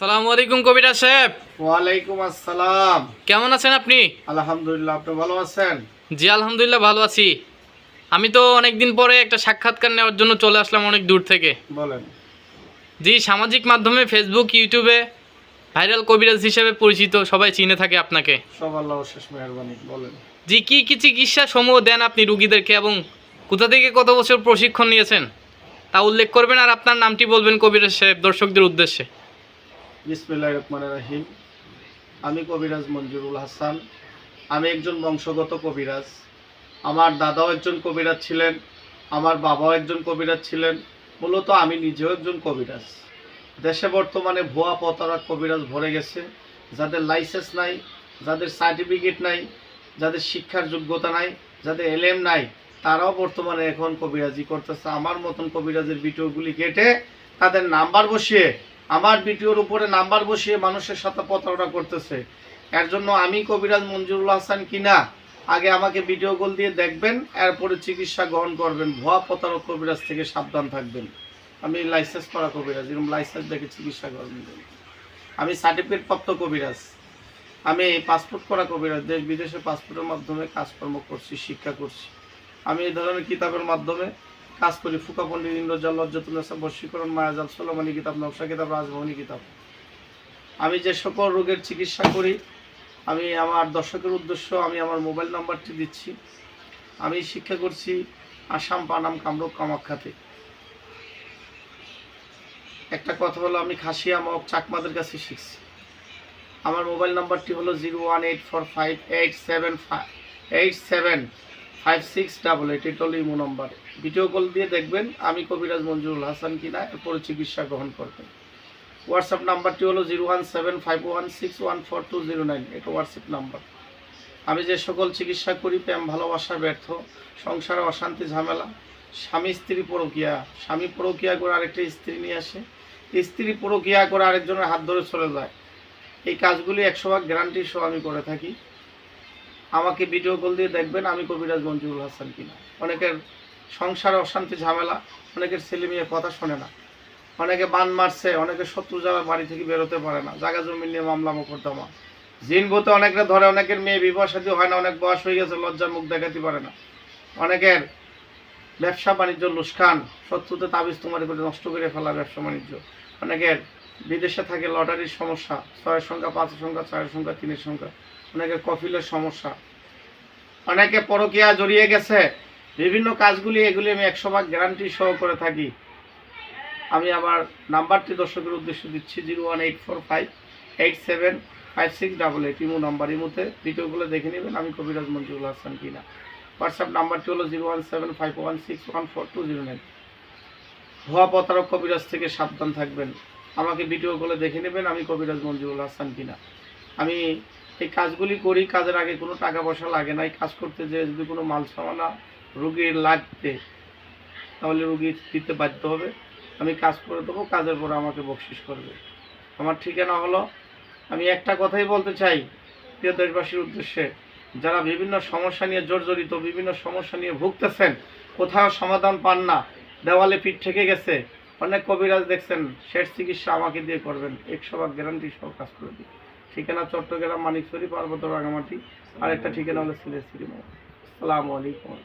সালামু আলাইকুম কবিরা সাহেব। ওয়ালাইকুম আসসালাম। কেমন আছেন আপনি? আলহামদুলিল্লাহ আপনি ভালো আছেন? জি আলহামদুলিল্লাহ ভালো আছি। আমি তো অনেক দিন পরে একটা সাক্ষাৎকার নেওয়ার জন্য চলে আসলাম অনেক দূর থেকে। বলেন। জি সামাজিক মাধ্যমে ফেসবুক ইউটিউবে ভাইরাল কবিরাজ হিসেবে পরিচিত সবাই চিনে থাকে আপনাকে। সব আল্লাহ শেষ মেহরবানি বলেন। জি কি কি চিকিৎসা সমূহ দেন আপনি রুগীদেরকে এবং কোথা থেকে কত বছর প্রশিক্ষণ নিয়েছেন? তা উল্লেখ করবেন আর আপনার নামটি বলবেন কবিরাজ সাহেব দর্শকদের উদ্দেশ্যে। বিসমিল্লাহ রহমান রাহিম। আমি কবিরাজ মঞ্জুরুল হাসান। আমি একজন বংশগত কবিরাজ। আমার দাদাও একজন কবিরাজ ছিলেন। আমার বাবাও একজন কবিরাজ ছিলেন। মূলত আমি নিজেও একজন কবিরাজ। দেশে বর্তমানে ভুয়া পতারা কবিরাজ ভরে গেছে। যাদের লাইসেন্স নাই, যাদের সার্টিফিকেট নাই, যাদের শিক্ষার যোগ্যতা নাই, যাদের এলএম নাই, তারাও বর্তমানে এখন কবিরাজি করতেছে। আমার মতন কবিরাজের ভিডিওগুলি কেটে তাদের নাম্বার বসিয়ে আমার ভিডিওর উপরে নাম্বার বসিয়ে মানুষের সাথে প্রতারণা করতেছে। এর জন্য আমি কবিরাজ মঞ্জুরুল হাসান কিনা, আগে আমাকে ভিডিও কল দিয়ে দেখবেন, এরপরে চিকিৎসা গ্রহণ করবেন। ভুয়া প্রতারক কবিরাজ থেকে সাবধান থাকবেন। আমি লাইসেন্স করা কবিরাজ, এরকম লাইসেন্স দেখে চিকিৎসা করবেন আমি সার্টিফিকেট প্রাপ্ত কবিরাজ। আমি পাসপোর্ট করা কবিরাজ দেশ বিদেশে পাসপোর্টের মাধ্যমে কাজকর্ম করছি, শিক্ষা করছি। আমি এই ধরনের কিতাবের মাধ্যমে কাজ করি, ফুকা পণ্ডিত ইন্দ্রজাল লজ্জাতুল্লাহ বশীকরণ, মায়াজাল, সোলামানি কিতাব নকশা কিতাব রাজভবনী কিতাব। আমি যে সকল রোগের চিকিৎসা করি, আমি আমার দর্শকের উদ্দেশ্য, আমি আমার মোবাইল নাম্বারটি দিচ্ছি। আমি শিক্ষা করছি আসাম পানাম কামরূপ কামাখ্যাতে। একটা কথা হলো, আমি খাসিয়া মগ চাকমাদের কাছে শিখছি। আমার মোবাইল নাম্বারটি হলো zero one eight four five eight seven five eight seven five six double eight এটা হলো ইমো নাম্বার। ভিডিও কল দিয়ে দেখবেন আমি কবিরাজ মঞ্জুরুল হাসান কিনা, এরপরে চিকিৎসা গ্রহণ করবেন। হোয়াটসঅ্যাপ নাম্বারটি হলো zero one seven five one six one four two zero nine এটা হোয়াটসঅ্যাপ নাম্বার। আমি যে সকল চিকিৎসা করি, প্রেম, ভালোবাসা, ব্যর্থ, সংসারে অশান্তি, ঝামেলা, স্বামী, স্ত্রী, পরকিয়া। স্বামী, পরকিয়া করে আরেকটা স্ত্রী নিয়ে আসে। স্ত্রী, পরকিয়া করে আরেকজনের হাত ধরে চলে যায়। এই কাজগুলি একশো ভাগ গ্যারান্টি সহ আমি করে থাকি। আমাকে ভিডিও কল দিয়ে দেখবেন আমি কবিরাজ মঞ্জুরুল হাসান কিনা। অনেকের সংসারে অশান্তি, ঝামেলা, অনেকের ছেলে মেয়ে কথা শোনে না। অনেকে বান মারছে, অনেকে শত্রু যারা বাড়ি থেকে বেরোতে পারে না। জায়গা জমি নিয়ে মামলা মোকদ্দমা। জিন ভূতে অনেকরা ধরে, অনেকের মেয়ে বিবাহ সাথী হয় না, অনেক বয়স হয়ে গেছে, লজ্জার মুখ দেখাতে পারে না। অনেকের ব্যবসা বাণিজ্য লুস্কান, শত্রুতে তাবিজ তোমার করে নষ্ট করে ফেলা ব্যবসা বাণিজ্য অনেকের বিদেশে থাকে লটারির সমস্যা, ছয়ের সংখ্যা, পাঁচের সংখ্যা ছয়ের সংখ্যা, তিনের সংখ্যা। অনেকের কফিলের সমস্যা। অনেকে পরকিয়া জড়িয়ে গেছে। বিভিন্ন কাজগুলি এগুলি আমি একশো ভাগ গ্যারান্টি সহ করে থাকি। আমি আমার নাম্বারটি দর্শকের উদ্দেশ্যে দিচ্ছি, zero one eight four five eight seven five six double eight. Imo number, ইমোতে ভিডিওগুলো দেখে নেবেন আমি কবিরাজ মঞ্জুরুল হাসান কিনা। হোয়াটসঅ্যাপ নাম্বারটি হলো zero one seven five one six one four two zero nine. ভুয়া প্রতারক কবিরাজ থেকে সাবধান থাকবেন। আমাকে ভিডিও কলে দেখে নেবেন আমি কবিরাজ মঞ্জুরুল হাসান কিনা। আমি এই কাজগুলি করি, কাজের আগে কোনো টাকা পয়সা লাগে না। এই কাজ করতে যে যদি কোনো মাল সামানা রুগীর লাগতে, তাহলে রুগী দিতে বাধ্য হবে। আমি কাজ করে দেবো, কাজের পরে আমাকে বকশিস করবে। আমার ঠিকানা হলো, আমি একটা কথাই বলতে চাই, প্রিয় দেশবাসীর উদ্দেশ্যে, যারা বিভিন্ন সমস্যা নিয়ে জর্জরিত, বিভিন্ন সমস্যা নিয়ে ভুগতেছেন, কোথাও সমাধান পান না, দেওয়ালে পিঠ থেকে গেছে অনেক কবিরাজ দেখছেন, শেষ চিকিৎসা আমাকে দিয়ে করবেন। একশো ভাগ গ্যারান্টি সব কাজ করে দিই। ঠিকানা চট্টগ্রাম মানিকছড়ি পার্বত্য রাঙামাটি আর একটা ঠিকানা হলো সিলেট সিরিমা আসসালামু আলাইকুম।